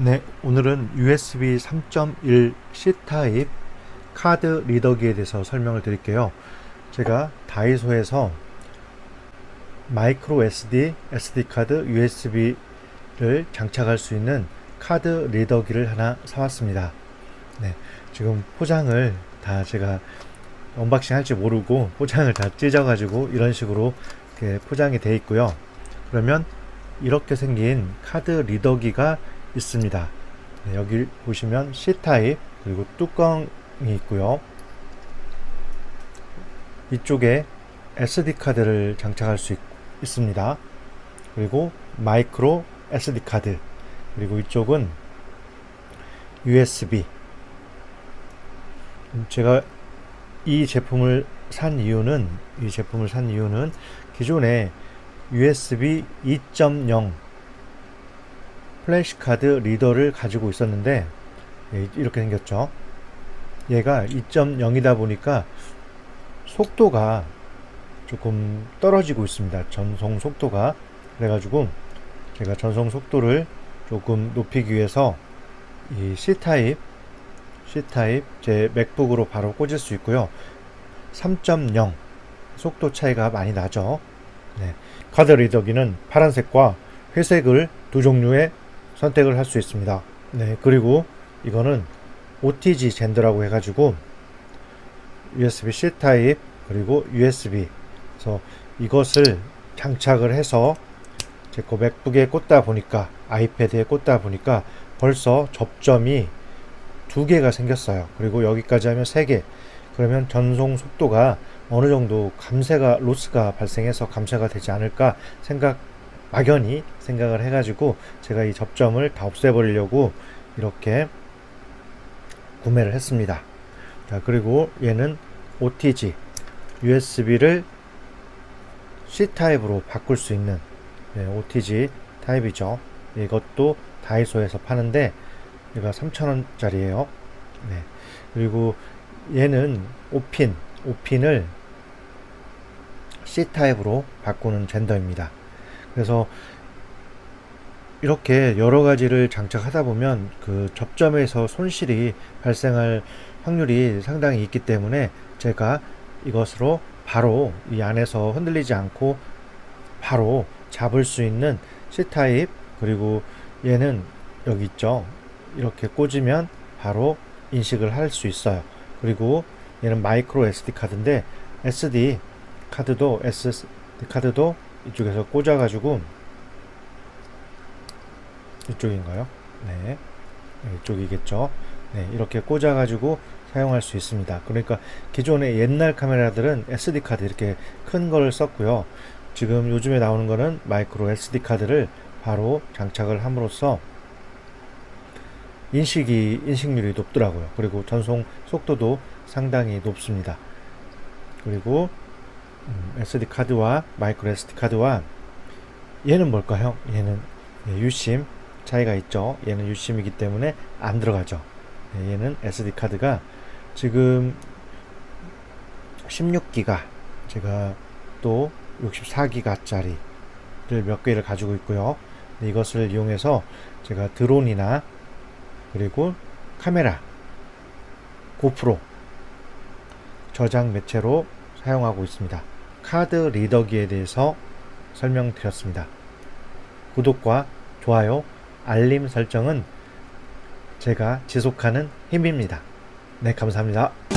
네, 오늘은 USB 3.1 C타입 카드 리더기에 대해서 설명을 드릴게요. 제가 다이소에서 마이크로 SD, SD 카드, USB를 장착할 수 있는 카드 리더기를 하나 사왔습니다. 네, 지금 포장을 다 제가 언박싱 할지 모르고 포장을 다 찢어가지고 이런 식으로 이렇게 포장이 돼 있고요. 그러면 이렇게 생긴 카드 리더기가 있습니다. 네, 여기 보시면 C타입 그리고 뚜껑이 있고요. 이쪽에 SD 카드를 장착할 수 있, 있습니다. 그리고 마이크로 SD 카드 그리고 이쪽은 USB 음, 제가 이 제품을 산 이유는 이 제품을 산 이유는 기존에 USB 2.0 플래시카드 리더를 가지고 있었는데 예, 이렇게 생겼죠. 얘가 2.0이다 보니까 속도가 조금 떨어지고 있습니다. 전송 속도가 그래가지고 제가 전송 속도를 조금 높이기 위해서 이 C타입 C타입 제 맥북으로 바로 꽂을 수 있고요. 3.0 속도 차이가 많이 나죠. 네. 카드 리더기는 파란색과 회색을 두 종류의 선택을 할 수 있습니다. 네, 그리고 이거는 OTG 젠더라고 해가지고 USB-C 타입 그리고 USB 그래서 이것을 장착을 해서 제거 맥북에 꽂다 보니까 아이패드에 꽂다 보니까 벌써 접점이 두 개가 생겼어요. 그리고 여기까지 하면 세 개. 그러면 전송 속도가 어느 정도 감쇄가 로스가 발생해서 감쇄가 되지 않을까 생각 막연히 생각을 해가지고 제가 이 접점을 다 없애버리려고 이렇게 구매를 했습니다. 자, 그리고 얘는 OTG USB를 C 타입으로 바꿀 수 있는 네, OTG 타입이죠. 이것도 다이소에서 파는데 얘가 3,000원짜리예요. 네. 그리고 얘는 5핀, 5핀을 C 타입으로 바꾸는 젠더입니다. 그래서 이렇게 여러 가지를 장착하다 보면 그 접점에서 손실이 발생할 확률이 상당히 있기 때문에 제가 이것으로 바로 이 안에서 흔들리지 않고 바로 잡을 수 있는 C타입 그리고 얘는 여기 있죠. 이렇게 꽂으면 바로 인식을 할 수 있어요. 그리고 얘는 마이크로 SD 카드인데 SD 카드도 SD 카드도 이쪽에서 꽂아가지고 이쪽인가요? 네, 네, 이쪽이겠죠. 네, 이렇게 꽂아가지고 사용할 수 있습니다. 그러니까 기존의 옛날 카메라들은 SD 카드 이렇게 큰 거를 썼고요. 지금 요즘에 나오는 거는 마이크로 SD 카드를 바로 장착을 함으로써 인식이 인식률이 높더라고요. 그리고 전송 속도도 상당히 높습니다. 그리고 음, SD 카드와 마이크로 SD 카드와 얘는 뭘까요? 얘는 예, 유심 차이가 있죠. 얘는 유심이기 때문에 안 들어가죠. 예, 얘는 SD 카드가 지금 16기가 제가 또 64기가짜리를 몇 개를 가지고 있고요. 이것을 이용해서 제가 드론이나 그리고 카메라, 고프로 저장 매체로 사용하고 있습니다. 카드 리더기에 대해서 설명드렸습니다. 구독과 좋아요, 알림 설정은 제가 지속하는 힘입니다. 네, 감사합니다.